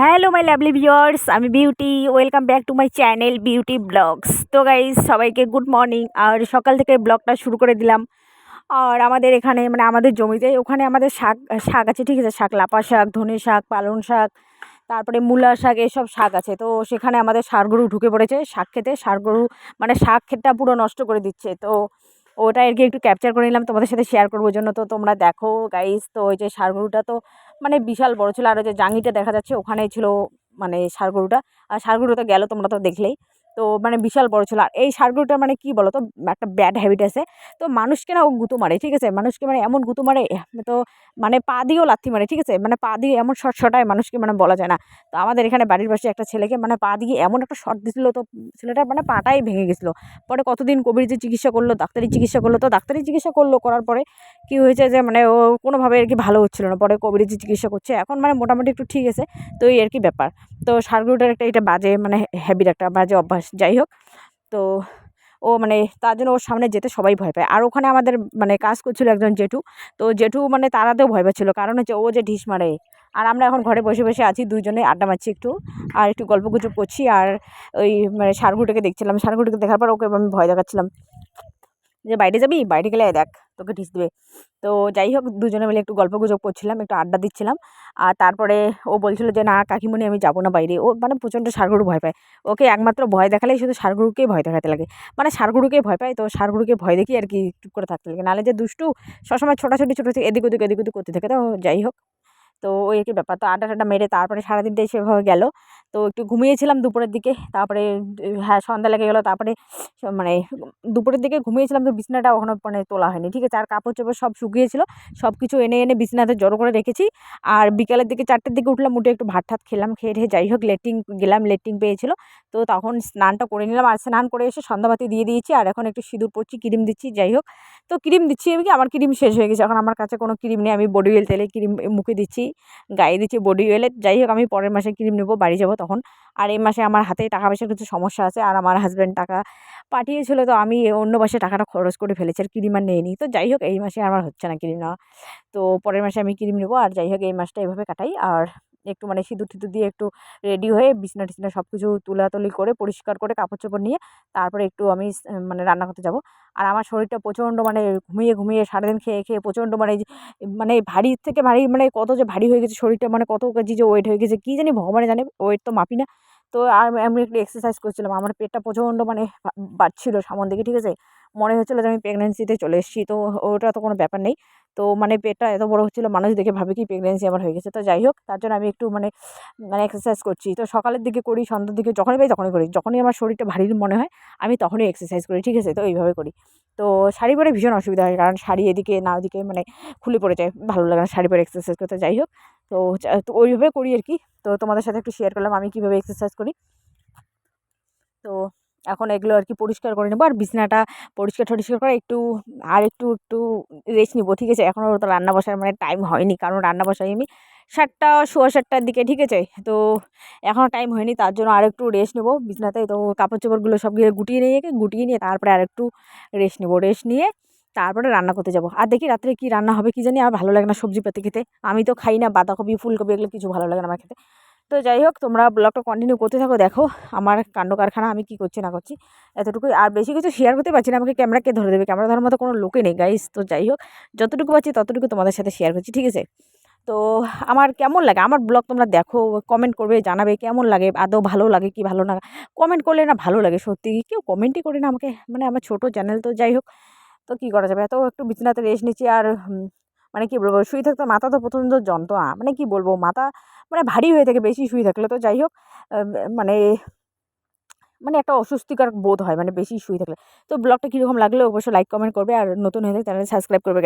Hello my lovely viewers আমি Beauty welcome back to my channel Beauty Blogs তো guys সবাইকে good morning আর সকাল থেকে ব্লগটা শুরু করে দিলাম। আর আমাদের এখানে মানে আমাদের জমিতে, ওখানে আমাদের শাক শাক আছে, ঠিক আছে? শাক, লাপা শাক, ধনে শাক, পালং শাক, তারপরে মূলা শাক, এসব শাক আছে। তো সেখানে আমাদের গরু ঢুকে পড়েছে। শাক খেতে গরু মানে শাক খেতটা পুরো নষ্ট করে দিচ্ছে। তো ওটা আর কি একটু ক্যাপচার করে নিলাম। তোমাদের সাথে শেয়ার করব জন্য। তো তোমরা দেখো গাইস তো ওই যে গরুটা তো মানে বিশাল বড় ছিল। আর ওই যে জাঙিটা দেখা যাচ্ছে, ওখানেই ছিল মানে ষাঁড় গরুটা আর ষাঁড় গরুটা গেলো তোমরা তো দেখলেই। তো মানে বিশাল বড় ছিল। আর এই ষাঁড় মানে কী বলো তো একটা ব্যাড হ্যাবিট আছে। তো মানুষকে না ও গুঁতো মারে, ঠিক আছে? মানুষকে মানে এমন গুঁতো মারে, তো মানে পা দিয়েও লাথি মারে, ঠিক আছে? মানে পা দিয়ে এমন শর্ট শটায় মানুষকে মানে বলা যায় না। তো আমাদের এখানে বাড়ির পাশে একটা ছেলেকে মানে পা দিয়ে এমন একটা শর্ট দিছিল তো ছেলেটার মানে পাটাই ভেঙে গেছিল। পরে কতদিন যে চিকিৎসা করল, ডাক্তারি চিকিৎসা করল, তো ডাক্তারি চিকিৎসা করল, করার পরে কী হয়েছে যে মানে ও কোনোভাবে আর কি ভালো হচ্ছিল না। পরে যে চিকিৎসা করছে, এখন মানে মোটামুটি একটু ঠিক আছে। তো এই আর কি ব্যাপার। তো সারগুলোটার একটা এটা বাজে মানে হ্যাবিট একটা, বাজে অভ্যাস। যাই হোক। তো ও মানে তার জন্য ওর সামনে যেতে সবাই ভয় পায়। আর ওখানে আমাদের মানে কাজ করছিল একজন জেঠু। তো জেঠু মানে তারাতেও ভয় পাচ্ছিলো। কারণ হচ্ছে ও যে ঢিস মারে। আর আমরা এখন ঘরে বসে বসে আছি দুজনে আড্ডা মারছি একটু। আর একটু গল্প গুজব করছি। আর ওই মানে সারগুটাকে দেখছিলাম। সারগুটাকে দেখার পর ওকে আমি ভয় দেখাচ্ছিলাম। যে, বাইরে যাবি? বাইরে গেলে দেখ। তোকে ঠিস দেবে। তো যাই হোক, দুজনে মিলে একটু গল্প গুজব করছিলাম, একটু আড্ডা দিচ্ছিলাম। আর তারপরে ও বলছিল যে, না কাকিমণি আমি যাব না বাইরে। ও মানে প্রচণ্ড সারগরু ভয় পায়। ওকে একমাত্র ভয় দেখালেই শুধু সারগুরুকেই ভয় দেখাতে লাগে। মানে সারগরুকেই ভয় পায়, তো সারগুরুকে ভয় দেখি আর কি চুপ করে থাকতে লাগে। নাহলে যে দুষ্টু সবসময় ছোটাছুটি ছোটো এদিক ওদিক এদিক ওদিক করতে থাকে। তো যাই হোক তো ওই একটি ব্যাপার। তো আড্ডা টাড্ডা মেরে তারপরে সারাদিনটাই সেভাবে গেল। তো একটু ঘুমিয়েছিলাম দুপুরের দিকে, তারপরে হ্যাঁ সন্ধ্যা লেগে গেলো, তারপরে মানে দুপুরের দিকে ঘুমিয়েছিলাম তো বিছনাটা ওখানে মানে তোলা হয়নি, ঠিক আছে? আর কাপড় চোপড় সব শুকিয়েছিল সব কিছু এনে এনে বিছনাতে জড়ো করে রেখেছি। আর বিকালের দিকে চারটের দিকে উঠলাম, উঠে একটু ভাত ঠাত খেলাম খেয়ে যাই হোক, লেট্রিন গেলাম, লেট্রিন পেয়েছিল। তো তখন স্নানটা করে নিলাম। আর স্নান করে এসে সন্ধ্যাবাতি দিয়ে দিয়েছি। আর এখন একটু সিঁদুর পড়ছি ক্রিম দিচ্ছি, যাই হোক। তো ক্রিম দিচ্ছি আমি কি? আমার ক্রিম শেষ হয়ে গেছে। এখন আমার কাছে কোনো ক্রিম নেই। আমি বডি অয়েল তেলে ক্রিম মুখে দিচ্ছি, গায়ে দিচ্ছি বডি অয়েলে যাই হোক, আমি পরের মাসে ক্রিম নেব, বাড়ি যাব তখন। আর এই মাসে আমার হাতে টাকা পয়সার কিছু সমস্যা আছে। আর আমার হাজব্যান্ড টাকা পাঠিয়েছিল, তো আমি অন্য মাসে টাকাটা খরচ করে ফেলেছি। আর ক্রিম আর নিই তো যাই হোক, এই মাসে আমার হচ্ছে না ক্রিম নেওয়া। তো পরের মাসে আমি ক্রিম নেব। আর যাই হোক, এই মাসটা এভাবে কাটাই। আর একটু মানে সিঁদুর টিঁদুর দিয়ে একটু রেডি হয়ে বিছনা টিছনা সব কিছু তুলাতুলি করে পরিষ্কার করে কাপড় চোপড় নিয়ে তারপরে একটু আমি মানে রান্না করতে যাব। আর আমার শরীরটা প্রচণ্ড মানে ঘুমিয়ে ঘুমিয়ে সারাদিন খেয়ে খেয়ে প্রচণ্ড মানে মানে ভারী থেকে ভারী মানে কত যে ভারী হয়ে গেছে শরীরটা মানে কত কেজি যে ওয়েট হয়ে গেছে, কী জানি ভগবানে জানে ওয়েট তো মাপি না। তো আর আমি একটু এক্সারসাইজ করছিলাম, আমার পেটটা প্রচণ্ড মানে বাড়ছিল সামন দিকে, ঠিক আছে? মনে হচ্ছিল যে আমি প্রেগনেন্সিতে চলে এসেছি, তো ওটা তো কোনো ব্যাপার নেই। তো মানে পেটটা এত বড় হচ্ছিল, মানুষ দেখে ভাবে কি প্রেগনেন্সি আমার হয়ে গেছে। তো যাই হোক, তার জন্য আমি একটু মানে মানে এক্সারসাইজ করছি। তো সকালের দিকে করি, সন্ধ্যার দিকে যখনই পাই তখনই করি। যখনই আমার শরীরটা ভারী মনে হয়, আমি তখনই এক্সারসাইজ করি, ঠিক আছে? তো এইভাবে করি। তো শাড়ি পরে ভীষণ অসুবিধা হয়, কারণ শাড়ি এদিকে না ওদিকে মানে খুলে পড়ে যায়, ভালো লাগে না শাড়ি পরে এক্সারসাইজ করতে। যাই হোক, তো তো ওইভাবে করি আর কি। তো তোমাদের সাথে একটু শেয়ার করলাম, আমি কীভাবে এক্সারসাইজ করি। তো এখন এগুলো আর কি পরিষ্কার করে নেব। আর বিছনাটা পরিষ্কার টরিষ্কার করে একটু, আর একটু একটু রেস্ট নিবো, ঠিক আছে? এখনও তো রান্না বসার মানে টাইম হয়নি, কারণ রান্না বসাই আমি সাতটা, সোয়া সাতটার দিকে, ঠিক আছে? তো এখনও টাইম হয়নি, তার জন্য আর একটু রেস্ট নেব বিছনাতে। তো কাপড় চোপড়গুলো সব গিয়ে গুটিয়ে নিয়ে গুটিয়ে নিয়ে তারপরে আর একটু রেস্ট নেব। রেস্ট নিয়ে তারপরে রান্না করতে যাব। আর দেখি রাত্রে কী রান্না হবে, কী জানি? আর ভালো লাগে না সবজি পাতি খেতে। আমি তো খাই না, বাঁধাকপি, ফুলকপি, এগুলো কিছু ভালো লাগে না আমার খেতে। তো যাই হোক তোমরা ব্লগটা কন্টিনিউ করতে থাকো, দেখো আমার কাণ্ড কারখানা আমি কী করছি না করছি। এতটুকুই, আর বেশি কিছু শেয়ার করতে পারছি না, আমাকে ক্যামেরাকে ধরে দেবে? ক্যামেরা ধরার মতো কোনো লোকে নেই গাইস তো যাই হোক যতটুকু পাচ্ছি ততটুকু তোমাদের সাথে শেয়ার করছি, ঠিক আছে? তো আমার কেমন লাগে? আমার ব্লগ তোমরা দেখো কমেন্ট করবে, জানাবে, কেমন লাগে? আদৌ ভালো লাগে কি ভালো না? কমেন্ট করলে না ভালো লাগে, সত্যি। কেউ কমেন্টই করে না আমাকে। মানে আমার ছোটো চ্যানেল তো যাই হোক তো কী করা যাবে? এত একটু বিছানাতে রেস্ট নিচ্ছি, আর মানে কী বলব, শুয়ে থাকতে মাথা তো তো যন্ত্রণা। মানে কী বলব, মাথা মানে ভারী হয়ে থাকে বেশি শুয়ে থাকলে। তো যাই হোক মানে মানে একটা অস্বস্তিকর বোধ হয় মানে বেশি শুয়ে থাকলে। তো ব্লগটা কীরকম লাগলে অবশ্যই লাইক কমেন্ট করবে। আর নতুন হয়ে থাকে চ্যানেল সাবস্ক্রাইব করবে।